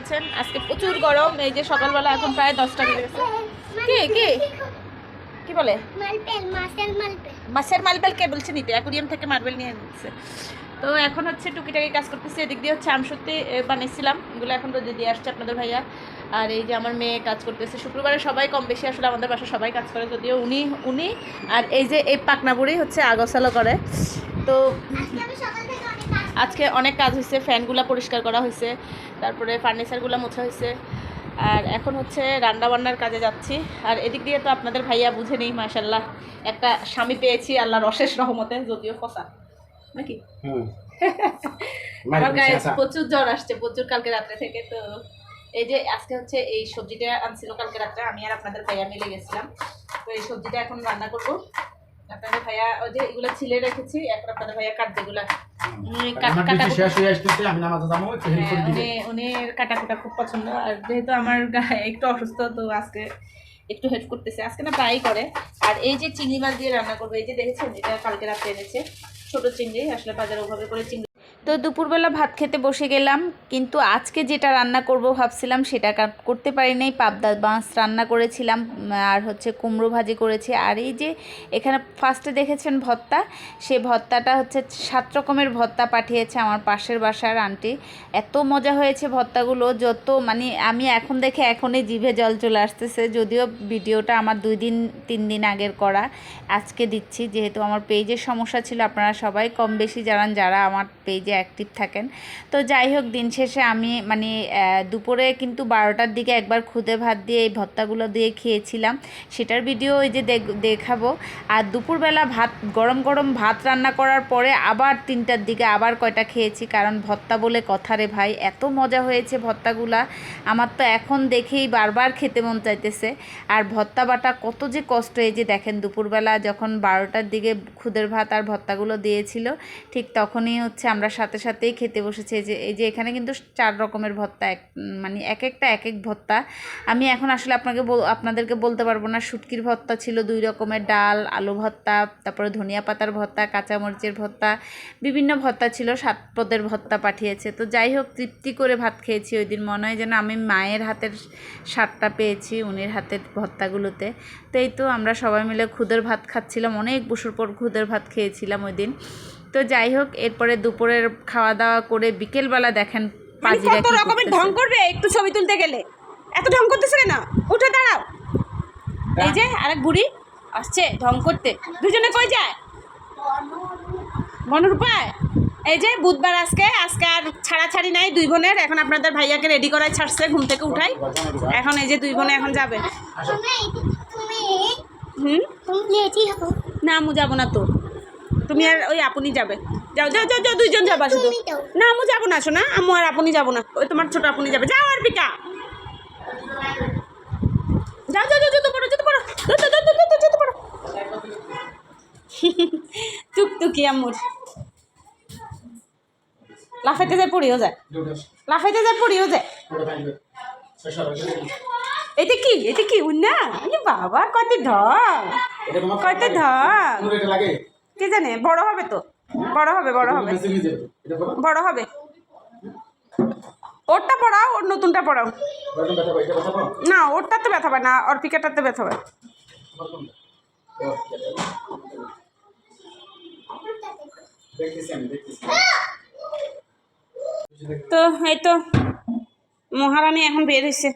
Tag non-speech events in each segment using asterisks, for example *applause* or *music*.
আছেন? আজকে প্রচুর গরম এই যে সকালবেলা এখন প্রায় দশটা বেজে গেছে। কি কি? কি বলে? মাছের মালপেল। মার্বেল কে বলছে? নিতে। অ্যাকুরিয়াম থেকে মার্বেল নিয়ে নিচ্ছে। তো এখন হচ্ছে টুকিটাকি কাজ করতেছি। এদিক দিয়ে হচ্ছে আম সত্যি বানিয়েছিলাম। এগুলো এখন রোদে দিয়ে আসছে আপনাদের ভাইয়া। আর এই যে আমার মেয়ে কাজ করতেছে। শুক্রবারে সবাই কম বেশি আসলে আমাদের বাসায় সবাই কাজ করে যদিও উনি উনি। আর এই যে এই পাকনা বুড়ি হচ্ছে আগসালো করে। তো আজকে অনেক কাজ হয়েছে ফ্যানগুলো পরিষ্কার করা হয়েছে তারপরে ফার্নিচারগুলো মোছা হয়েছে আর এখন হচ্ছে রান্না বান্নার কাজে যাচ্ছি আর এদিক দিয়ে তো আপনাদের ভাইয়া বুঝে নেই মাশাল্লাহ একটা স্বামী পেয়েছি আল্লাহর অশেষ রহমতে যদিও ফসা নাকি? *laughs* আমার গায়ে প্রচুর জ্বর আসছে প্রচুর কালকে রাত্রে থেকে তো এই যে আজকে হচ্ছে এই সবজিটা আনছিল কালকে রাত্রে আমি আর আপনাদের ভাইয়া মিলে গেছিলাম তো এই সবজিটা এখন রান্না করব। আপনাদের ভাইয়া ওই যে এগুলো ছিলে রেখেছি এখন আপনাদের ভাইয়া কাট উনি কাটা কিছু শেষ হয়ে কাটাকুটা খুব পছন্দ আর যেহেতু আমার গায়ে একটু অসুস্থ তো আজকে একটু হেল্প করতেছে। আজকে না করে। আর এই যে চিংড়ি মাছ দিয়ে রান্না করব এই যে দেখেছেন এটা কালকে রাত্রে এনেছে ছোট চিংড়ি আসলে বাজার ওভাবে করে চিংড়ি তো দুপুরবেলা ভাত খেতে বসে গেলাম, কিন্তু আজকে যেটা রান্না করব ভাবছিলাম সেটা করতে পারি নাই। পাবদা মাছ রান্না করেছিলাম আর হচ্ছে কুমড়ো ভাজি করেছি। আর এই যে এখানে ফার্স্টে দেখেছেন ভত্তা সে ভত্তাটা হচ্ছে সাত রকমের ভত্তা পাঠিয়েছে আমার পাশের বাসার আন্টি। এত মজা হয়েছে ভত্তাগুলো যত মানে আমি এখন দেখে এখনই জিভে জল চলে আসতেছে, যদিও ভিডিওটা আমার দুই দিন, তিন দিন আগের করা। আজকে দিচ্ছি, যেহেতু আমার পেজের সমস্যা ছিল, আপনারা সবাই কম বেশি জানান, যারা আমার পেজে অ্যাক্টিভ থাকেন। তো যাই হোক দিন শেষে আমি মানে দুপুরে কিন্তু বারোটার দিকে একবার খুদে ভাত দিয়ে এই ভত্তাগুলো দিয়ে খেয়েছিলাম। সেটার ভিডিও ওই যে দেখ- দেখাবো। আর দুপুরবেলা ভাত, গরম গরম ভাত রান্না করার পরে আবার তিনটার দিকে আবার কয়টা খেয়েছি, কারণ ভত্তা বলে কথা রে ভাই, এত মজা হয়েছে ভত্তাগুলা। আমার তো এখন দেখেই বারবার খেতে মন চাইতেছে। আর ভত্তা বাটা কত যে কষ্ট, এই যে দেখেন, দুপুরবেলা যখন বারোটার দিকে খুদের ভাত আর ভত্তাগুলো দিয়েছিল, ঠিক তখনই হচ্ছে আমরা সাথে সাথেই খেতে বসেছি। যে, এই যে এখানে কিন্তু চার রকমের ভর্তা, এক মানে এক একটা, এক এক ভর্তা। আমি এখন আসলে আপনাকে আপনাদেরকে বলতে পারব না। শুটকির ভর্তা ছিল দুই রকমের, ডাল, আলু ভর্তা, তারপরে ধনিয়া পাতার ভর্তা, কাঁচামরিচের ভর্তা, বিভিন্ন ভর্তা ছিল, সাত পদের ভর্তা পাঠিয়েছে। তো যাই হোক, তৃপ্তি করে ভাত খেয়েছি ওই দিন। মনে হয় যেন আমি মায়ের হাতের স্বাদটা পেয়েছি উনির হাতের ভর্তাগুলোতে। তো এই তো আমরা সবাই মিলে খুদের ভাত খাচ্ছিলাম, অনেক বছর পর খুদের ভাত খেয়েছিলাম ওই দিন। তো যাই হোক এরপরে দুপুরের খাওয়া দাওয়া করে বিকেলবেলা দেখেন মানে কত রকমের। ঢং করবে? একটু ছবি তুলতে গেলে। এত ঢং করতেছে কেন? উঠে দাঁড়াও। এই যে আরেক বুড়ি আসছে ঢং করতে। দুজনে কই যায়? মনুরূপায়? এই যে বুধবার আজকে আজকে আর ছাড়াছাড়ি নাই দুই বোনের। এখন আপনাদের ভাইয়াকে রেডি করায় ছাড়ছে ঘুম থেকে উঠাই এখন এই যে দুই বোনে এখন যাবে। তুমি তুমি হুম না আমু যাব না তো। তুমি আর ওই আপনি যাবে। যাও যাও যাও যাও দুইজন যাবা শুধু। না আমু যাব না শোনা। আমু আর আপনি যাব না। ওই তোমার ছোট আপনি যাবে। যাও আর পিকা যাও যাও যাও যেতে পারো যেতে পারো। যেতে যেতে যেতে যেতে পারো। টুকটুকি আম্মুর। লাফাইতে যায় পড়িও যায়। লাফাইতে যায় পড়িও যায়। এটা কি? এটা কি? উন্না? বাবা কত ঢং কত লাগে? কে জানে? বড় হবে তো। বড় হবে বড় হবে। বড় হবে। ওরটা পড়াও ওর নতুনটা পড়াও। না ওরটা তো ব্যথা পায় না অর্পিকাটাতে ব্যথা পায়। তো এই তো মহারানী এখন বের হয়েছে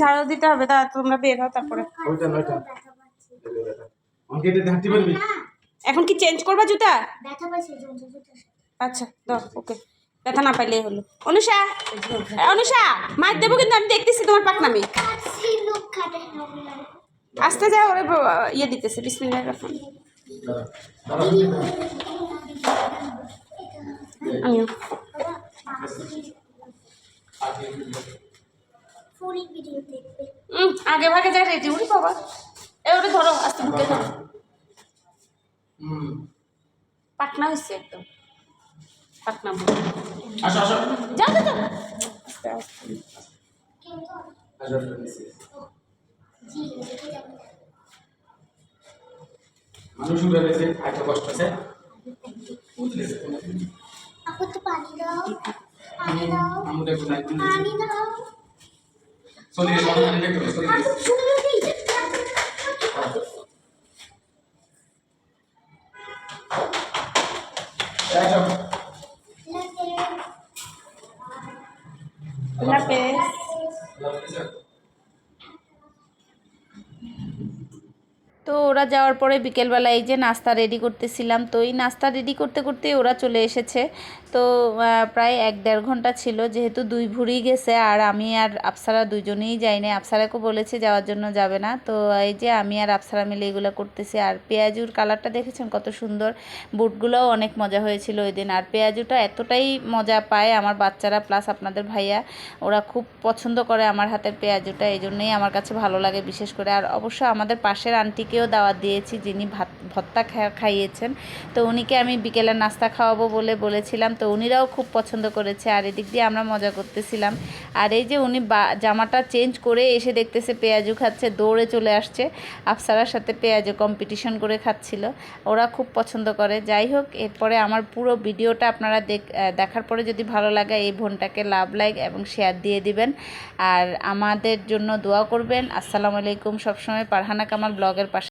ঝাড়ু দিতে হবে তা তোমরা বের হও তারপরে। অঙ্কে এটা হাঁটতে পারবি এখন কি চেঞ্জ করবা জুতা? ব্যথা পাইছে জুতো আচ্ছা দাও ওকে। ব্যথা না পাইলেই হলো। অনুষা অনুষা মার দেবো কিন্তু আমি দেখতেছি তোমার পাকনামি। আসতে যায় ওরে ইয়ে দিতেছে বিসমিল্লাহ রহমান। আমিও। আগে ভাগে যা রেডি উঠি বাবা। এ ওটা ধরো আস্তে বুকে ধরো পাটনা হয়েছে একদম। বুড়ো। আসো আসো। যাও যাও আস্তে আস্তে। মানুষ উঠে রয়েছে একটা কষ্ট আছে। আপু তো পানি দাও। পানি দাও। পানি চলে গেছে আমাদের দেখো চলে গেছে। তো তো ওরা যাওয়ার পরে বিকেলবেলা এই যে নাস্তা রেডি করতেছিলাম, তো এই নাস্তা রেডি করতে করতে ওরা চলে এসেছে। তো প্রায় এক দেড় ঘণ্টা ছিল, যেহেতু দুই ভুড়ি গেছে আর আমি আর আপসারা দুজনেই যাই না আপসারাকে বলেছে যাওয়ার জন্য যাবে না। তো এই যে আমি আর আপসারা মিলে এগুলো করতেছি। আর পেঁয়াজুর কালারটা দেখেছেন কত সুন্দর? বুটগুলোও অনেক মজা হয়েছিল ওই দিন। আর পেঁয়াজুটা এতটাই মজা পায় আমার বাচ্চারা প্লাস আপনাদের ভাইয়া, ওরা খুব পছন্দ করে আমার হাতের পেঁয়াজুটা। এই জন্যই আমার কাছে ভালো লাগে বিশেষ করে। আর অবশ্য আমাদের পাশের আন্টিকেও দাওয়াত দিয়েছি, যিনি ভাত, ভত্তা খাইয়েছেন। তো উনিকে আমি বিকেলের নাস্তা খাওয়াবো বলে বলেছিলাম। তো উনিরাও খুব পছন্দ করেছে। আর এদিক দিয়ে আমরা মজা করতেছিলাম। আর এই যে উনি বা, জামাটা চেঞ্জ করে এসে দেখতেছে পেঁয়াজু খাচ্ছে, দৌড়ে চলে আসছে। আফসারার সাথে পেঁয়াজু কম্পিটিশন করে খাচ্ছিল। ওরা খুব পছন্দ করে। যাই হোক, এরপরে আমার পুরো ভিডিওটা আপনারা দেখ দেখার পরে যদি ভালো লাগে, এই বোনটাকে লাভ, লাইক এবং শেয়ার দিয়ে দিবেন। আর আমাদের জন্য দোয়া করবেন। আসসালামু আলাইকুম সবসময়। পারহানা কামাল ব্লগের পাশে